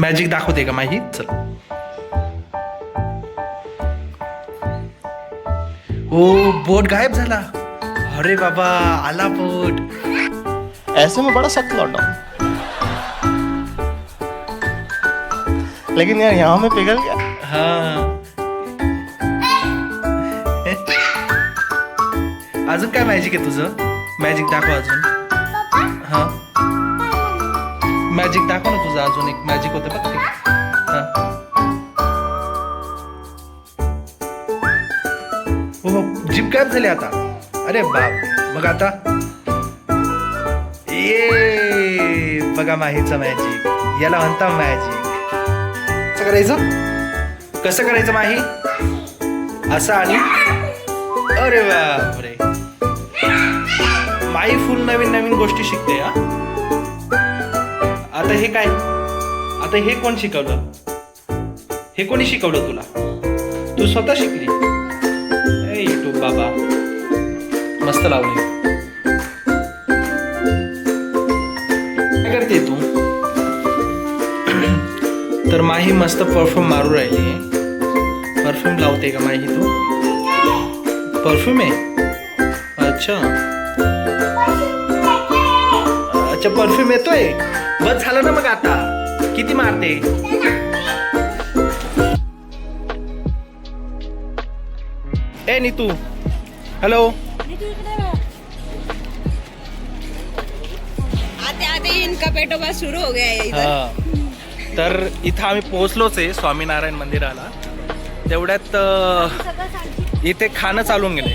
Magic दाखवते का माही चल. ओ बोट गायब झाला. अरे बाबा आला बोट. ऐसे में बड़ा सख्त लौटा लेकिन यार यहाँ में पिघल गया। हा. अजून काय मॅजिक आहे तुझं? मॅजिक दाखव अजून. मॅजिक दाखव ना तुझं अजून एक मॅजिक होतं बघ ते. हो, हो. जीप गायब झाली आता. अरे बाप मग आता? ये बघा माहीचं मॅजिक याला म्हणता मॅजिक कसं करायचं? कसं करायचं माही? असं आणि? अरे बापरे. माई फुल नवीन नवीन गोष्टी शिकते हा? आता हे काय? आता हे कोण शिकवलं? हे कोणी शिकवलं तुला? तू स्वतः शिकली? ए युट्यूब बाबा. मस्त लावले. काय करते तू? तर माही मस्त परफ्यूम मारू राहिली. परफ्यूम लावते का माही तू? परफ्यूम आहे? अच्छा. अच्छा परफ्यूम येतोय? बस झालं ना मग आता. किती मारते? ए नीतू. हॅलो आते आते इनका पेटोबा शुरू हो गया है इधर. तर इथं आम्ही पोहोचलोच आहे स्वामीनारायण मंदिराला. तेवढ्यात अ, इथे खाणं चालून गेले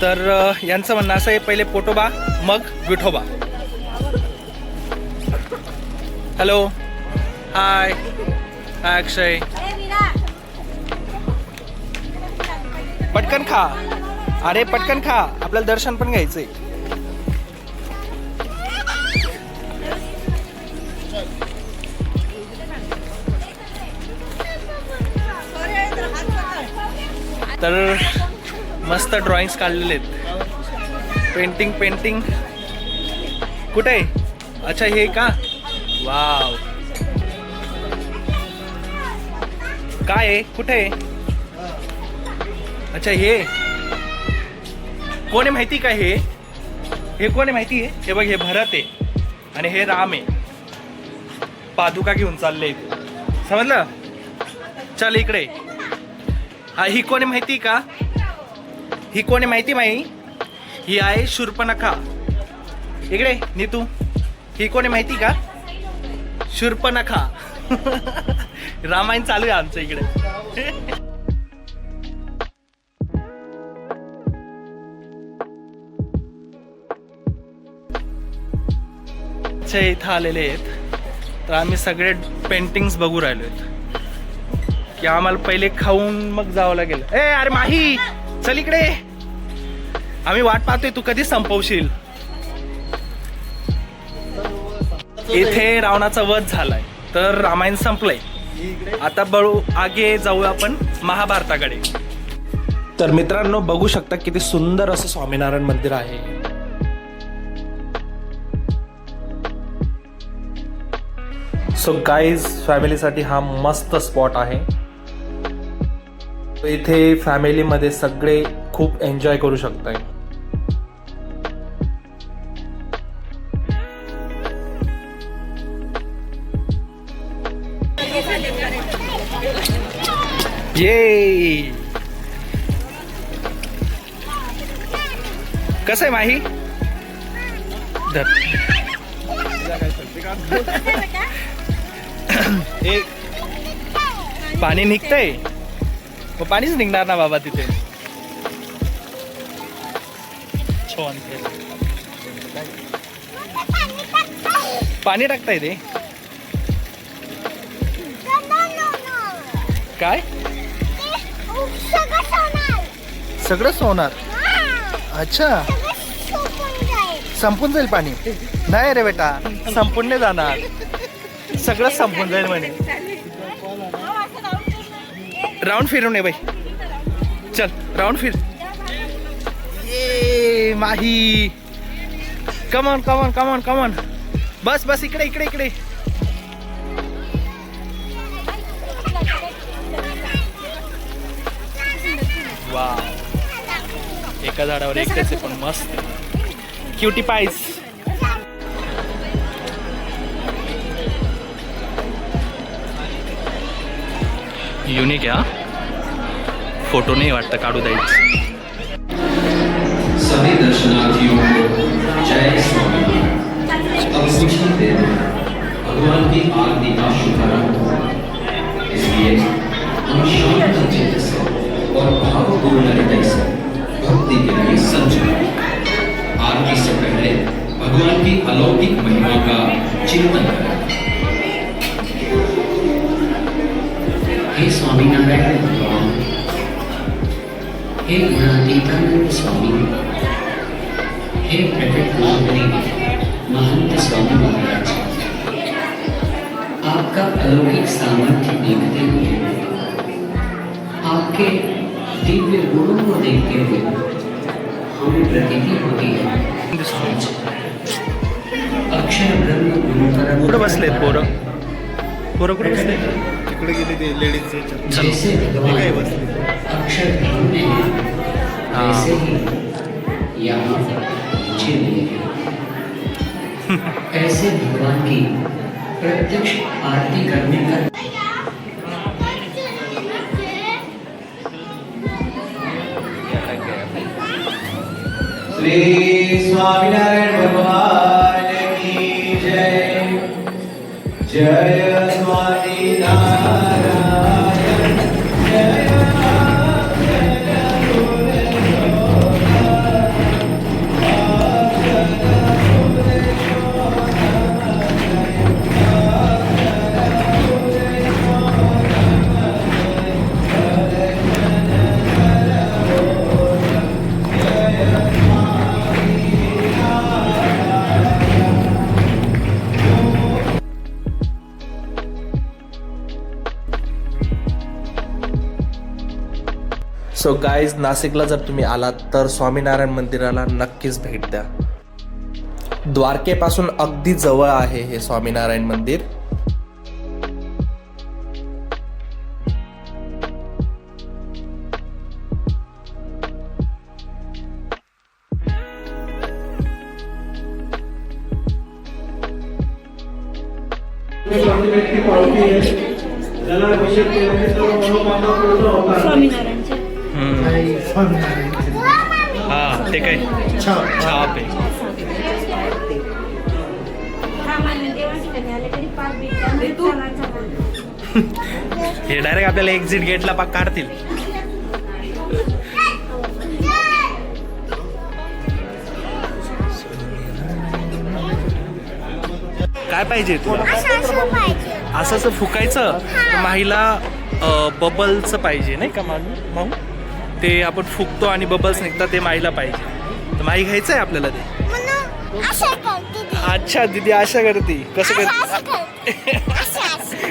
तर अ, यांचं म्हणणं असं आहे पहिले पोटोबा मग विठोबा. हॅलो हाय हाय अक्षय पटकन खा. अरे पटकन खा. आपल्याला दर्शन पण घ्यायचंय. तर मस्त ड्रॉइंग्स काढलेले आहेत. पेंटिंग पेंटिंग कुठे आहे? अच्छा हे का? वाव. काय आहे? कुठे आहे? अच्छा हे. कोण आहे माहिती का हे? हे कोण आहे माहिती आहे? हे बघ हे भरत आहे. आणि हे राम आहे. पादुका घेऊन चालले इथे. समजलं? चल इकडे. हा ही कोणी माहिती का? ही कोणी माहिती माही ही आहे शूर्पणखा इकडे नीतू. ही कोणी माहिती का? शूर्पणखा रामायण चालू आहे आमच्या इकडे. इथं आलेले आहेत. तर आम्ही सगळे पेंटिंग्स बघू राहिलो आहेत. की आम्हाला पहिले खाऊन मग जावं लागेल. ए अरे माही चल इकडे. आम्ही वाट पाहतोय तू कधी संपवशील? इथे रावणाचा वध झालाय. तर रामायण संपलंय. आता बळू आगे जाऊ आपण महाभारताकडे. तर मित्रांनो बघू शकता किती सुंदर असं स्वामीनारायण मंदिर आहे. सो गाईज फॅमिलीसाठी हा मस्त स्पॉट आहे. इथे फॅमिलीमध्ये सगळे खूप एन्जॉय करू शकताय. ये कसं आहे माही. एक पाणी निघतंय? मग पाणीच निघणार ना बाबा तिथे. छान. पाणी टाकताय ते? काय? सगळं सोनार. अच्छा. संपून जाईल. पाणी? नाही रे बेटा संपून नाही जाणार. सगळं संपून जाईल म्हणे. राऊंड फिरून ये बाई. चल राऊंड फिर. ये Mahi. Come on come on come on come on बस बस इकडे इकडे इकडे. वा एका झाडावर एकच आहे पण मस्त. क्युटी पायस युनिक या फोटो नाही वाटतं काढू द्यायचं. सभी दर्शनार्थियों को जय स्वामी. अब कुछ ही देर भगवान की आरती का शुभारंभ? इसलिए भावपूर्ण हृदय से भक्ति के लिए संचय आरती से पहले भगवान की अलौकिक महिमा का चिंतन हे स्वामीनारायण भगवान, हे गुणातीतानंद स्वामी, हे प्रकट महाबली महंत स्वामी महाराज, आपका अलौकिक सामर्थ्य देखते हुए आपके दिव्य गुणों को देखते हुए हमें प्रतीति होती. है अक्षर ब्रह्म गुरु कुठं बसलेत पोरं? पोरं कुठे बसले तिकडे गेले ते लेडीज जैसे भगवान अक्षर ब्रह्म में। वैसे ही यहाँ मुझे मिले हैं। ऐसे भगवान की प्रत्यक्ष आरती करने का श्री स्वामीनारायण भगवान की जय। जय सो गाईज नाशिकला जर तुम्ही आलात तर स्वामीनारायण मंदिराला नक्कीच भेट द्या. द्वारकेपासून अगदी जवळ आहे हे स्वामीनारायण मंदिर. हा ते काय? छाप. आहे. हे डायरेक्ट आपल्याला एक्झिट गेटला पाक काढतील. काय पाहिजे तुला? असं असं फुकायचं माहीला बबल्सचं पाहिजे नाही का मानू? माऊ ते आपण फुकतो आणि बबल्स निघतात ते माईला पाहिजे. तर माई घ्यायचं आहे आपल्याला ते? अच्छा दीदी आशा करते. कसं करते.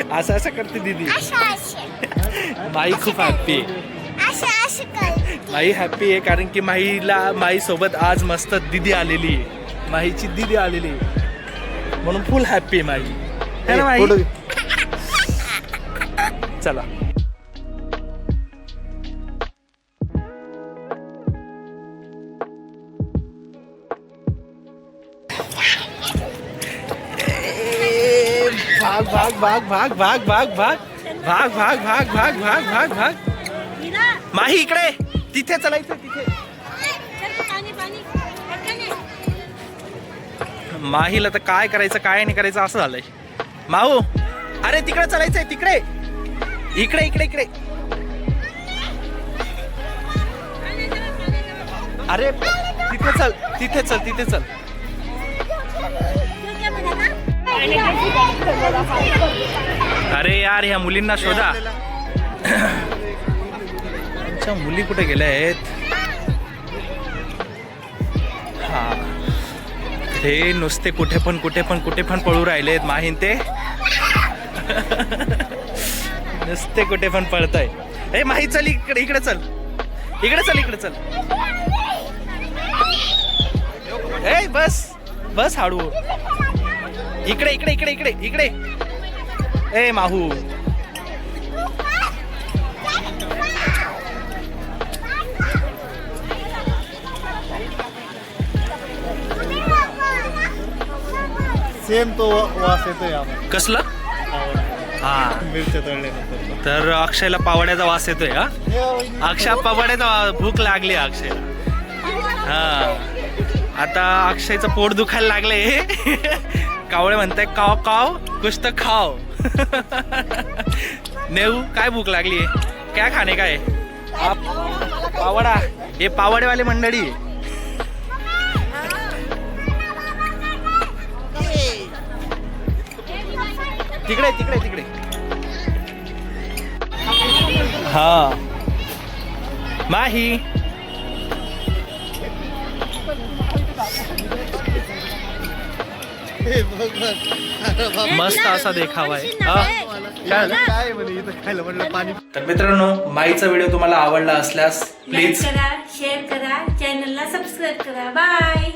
असं असं करते दीदी. माई खूप हॅप्पी आहे. माई हॅप्पी आहे कारण की माईला माई सोबत आज मस्त दिदी आलेली आहे. माईची दिदी आलेली आहे. म्हणून फुल हॅप्पी आहे माई. है ना माई? चला. भाग भाग भाग भाग भाग भाग. भाग भाग भाग भाग भाग भाग भाग. माही इकडे. तिथे चलायचं तिथे. माहीला तर काय करायचं काय नाही करायचं असं झालंय. माऊ अरे तिकडे चलायचंय तिकडे. इकडे इकडे इकडे. अरे तिथे चल तिथे चल तिथे चल. अरे यार ह्या मुलींना शोधा. आमच्या मुली कुठे गेल्या आहेत? हा. हे नुसते कुठे पण कुठे पण कुठे पण पळू राहिलेत माहीन ते? नुसते कुठे पण पळताय. ए माही चल इकडे इकडे चल. इकडे चल इकडे चल. ए बस बस हाडू. इकडे इकडे इकडे इकडे इकडे. ए माहू. सेम तो वास येतो कसल? हा. मिरच्या तर अक्षयला पावड्याचा वास येतोय हा? अक्षय पावड्याचा भूक लागली अक्षयला. हा. आता अक्षयचं पोट दुखायला लागले कावळे म्हणताय काव काव कुछ तर खाव. नेऊ काय भूक लागली काय खाणे काय? आप- पावडा. हे पावडेवाले मंडळी. तिकडे तिकडे तिकडे. हा. माही. मस्त असा देखावा आहे. हा. काय? झालं? काय म्हणे? इथं खायला म्हटलं पाणी. तर मित्रांनो माईचा व्हिडिओ तुम्हाला आवडला असल्यास प्लीज करा शेअर करा चॅनलला सबस्क्राईब करा. बाय